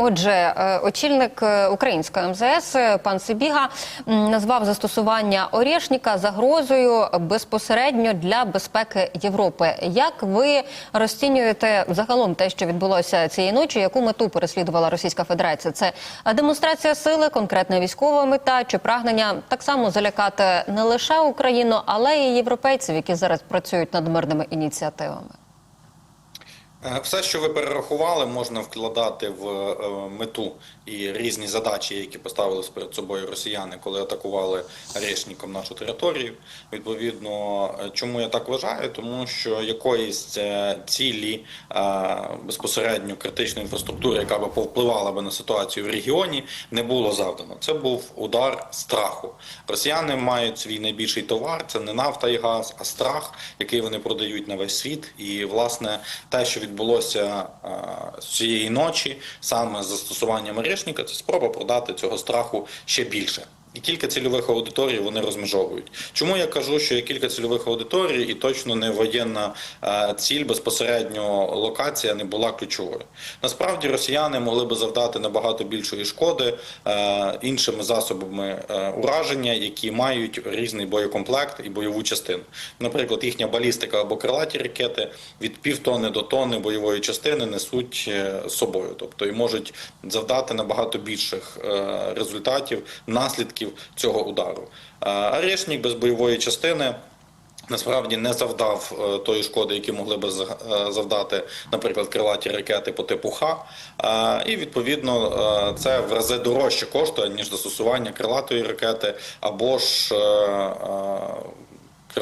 Отже, е, очільник е, української МЗС е, пан Сибіга назвав застосування Орєшніка загрозою безпосередньо для безпеки Європи. Як ви розцінюєте загалом те, що відбулося цієї ночі? Яку мету переслідувала Російська Федерація? Це демонстрація сили, конкретна військова мета чи прагнення так само залякати не лише Україну, але й європейців, які зараз працюють над мирними ініціативами? Е, Все, що ви перерахували, можна вкладати в е, мету і різні задачі, які поставили перед собою росіяни, коли атакували Решніком нашу територію. Відповідно, е, чому я так вважаю? Тому що якоїсь цілі безпосередньо критичної інфраструктури, яка би повпливала би на ситуацію в регіоні, не було завдано. Це був удар страху. Росіяни мають свій найбільший товар це не нафта і газ, а страх, який вони продають на весь світ. І власне те, що відбулося е, цієї ночі, саме з застосуванням Орешника, це спроба продати цього страху ще більше. І кілька цільових аудиторій вони розмежовують. Чому я кажу, що є кілька цільових аудиторій, і точно не воєнна е, ціль безпосередньо локація не була ключовою. Насправді росіяни могли би завдати набагато більшої шкоди е, іншими засобами е, ураження, які мають різний боєкомплект і бойову частину. Наприклад, їхня балістика або крилаті ракети від півтони до тонни бойової частини несуть собою, тобто і можуть завдати набагато більших результатів, наслідків цього удару. Арешник без бойової частини. Насправді не завдав е, тої шкоди, які могли би е, завдати, наприклад, крилаті ракети по типу Х. І відповідно е, це в рази дорожче коштує ніж застосування крилатої ракети або ж.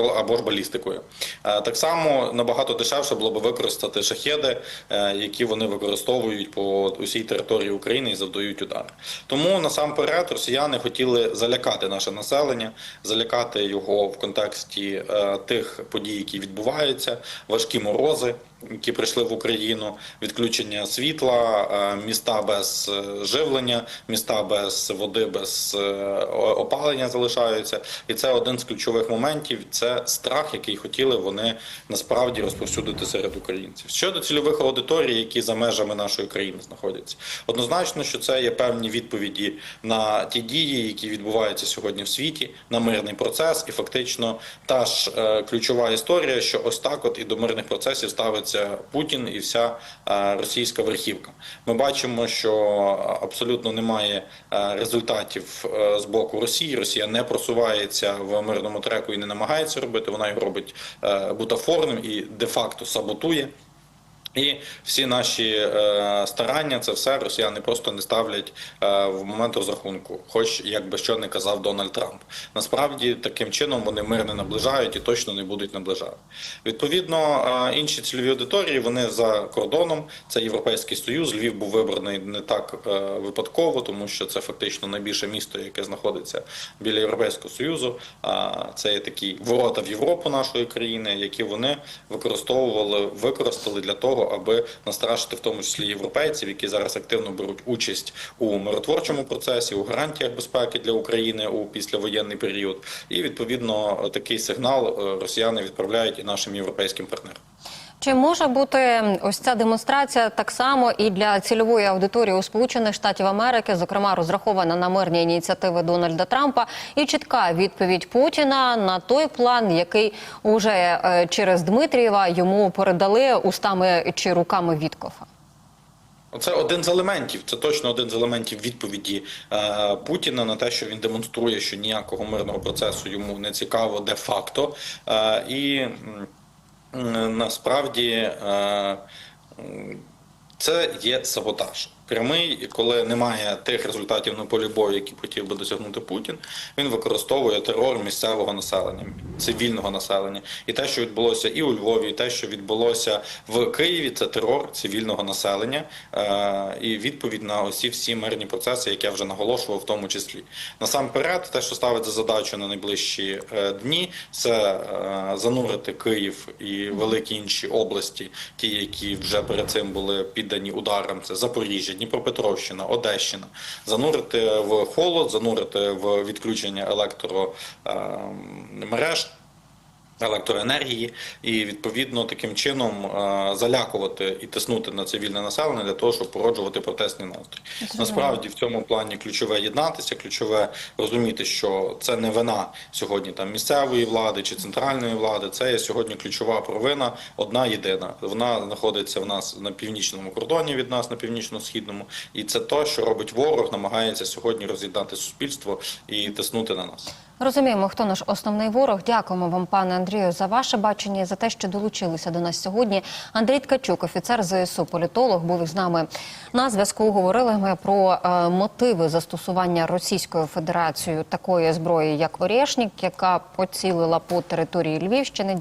Е, або ж балістикою. Е, Так само набагато дешевше було б використати шахеди, е, які вони використовують по усій території України і завдають удари. Тому насамперед росіяни хотіли залякати наше населення, залякати його в контексті е, тих подій, які відбуваються, важкі морози. Які прийшли в Україну, відключення світла, е, міста без е, живлення, міста без води, без е, опалення залишаються, і це один з ключових моментів. Це страх, який хотіли вони насправді розповсюдити серед українців. Щодо цільових аудиторій, які за межами нашої країни знаходяться, однозначно, що це є певні відповіді на ті дії, які відбуваються сьогодні в світі, на мирний процес, і фактично та ж ключова історія, що ось так, от і до мирних процесів ставиться Путін і вся е, російська верхівка. Ми бачимо, що абсолютно немає е, результатів е, з боку Росії. Росія не просувається в мирному треку і не намагається робити. Вона його робить бутафорним і де-факто саботує. І всі наші е, старання, це все росіяни просто не ставлять е, в момент розрахунку, хоч як би що не казав Дональд Трамп. Насправді таким чином вони мир не наближають і точно не будуть наближати. Відповідно, е, інші цільові аудиторії вони за кордоном. Це Європейський Союз. Львів був вибраний не так е, випадково, тому що це фактично найбільше місто, яке знаходиться біля Європейського Союзу. А це є такі ворота в Європу нашої країни, які вони використовували, використали для того, аби настрашити в тому числі європейців, які зараз активно беруть участь у миротворчому процесі, у гарантіях безпеки для України у післявоєнний період. І відповідно такий сигнал е, росіяни відправляють і нашим європейським партнерам. Чи може бути ось ця демонстрація так само і для цільової аудиторії у Сполучених Штатів Америки, зокрема розрахована на мирні ініціативи Дональда Трампа, і чітка відповідь Путіна на той план, який уже е, через Дмитрієва йому передали устами чи руками Віткофа? Це один з елементів. Це точно один з елементів відповіді е, Путіна на те, що він демонструє, що ніякого мирного процесу йому не цікаво де-факто. Е, і насправді е, це є саботаж. Прямий, коли немає тих результатів на полі бою, які хотів би досягнути Путін, він використовує терор місцевого населення, цивільного населення. І те, що відбулося і у Львові, і те, що відбулося в Києві, це терор цивільного населення е, і відповідь на усі всі мирні процеси, які я вже наголошував, в тому числі. Насамперед, те, що ставить за задачу на найближчі е, дні, це е, занурити Київ і великі інші області, ті, які вже перед цим були піддані ударам, це Запоріжжя, Дніпропетровщина, Одещина, занурити в холод, занурити в відключення електромереж. Електроенергії, і відповідно таким чином е, залякувати і тиснути на цивільне населення для того, щоб породжувати протестні настрої. Насправді в цьому плані ключове єднатися, ключове розуміти, що це не вина сьогодні там місцевої влади чи центральної влади. Це є сьогодні ключова провина, одна єдина. Вона знаходиться в нас на північному кордоні від нас, на північно-східному, і це те, що робить ворог, намагається сьогодні роз'єднати суспільство і тиснути на нас. Розуміємо, хто наш основний ворог. Дякуємо вам, пане Андрію, за ваше бачення і за те, що долучилися до нас сьогодні. Андрій Ткачук, офіцер ЗСУ, політолог, був із нами на зв'язку. Говорили ми про е, мотиви застосування Російською Федерацією такої зброї, як Орєшнік, яка поцілила по території Львівщини.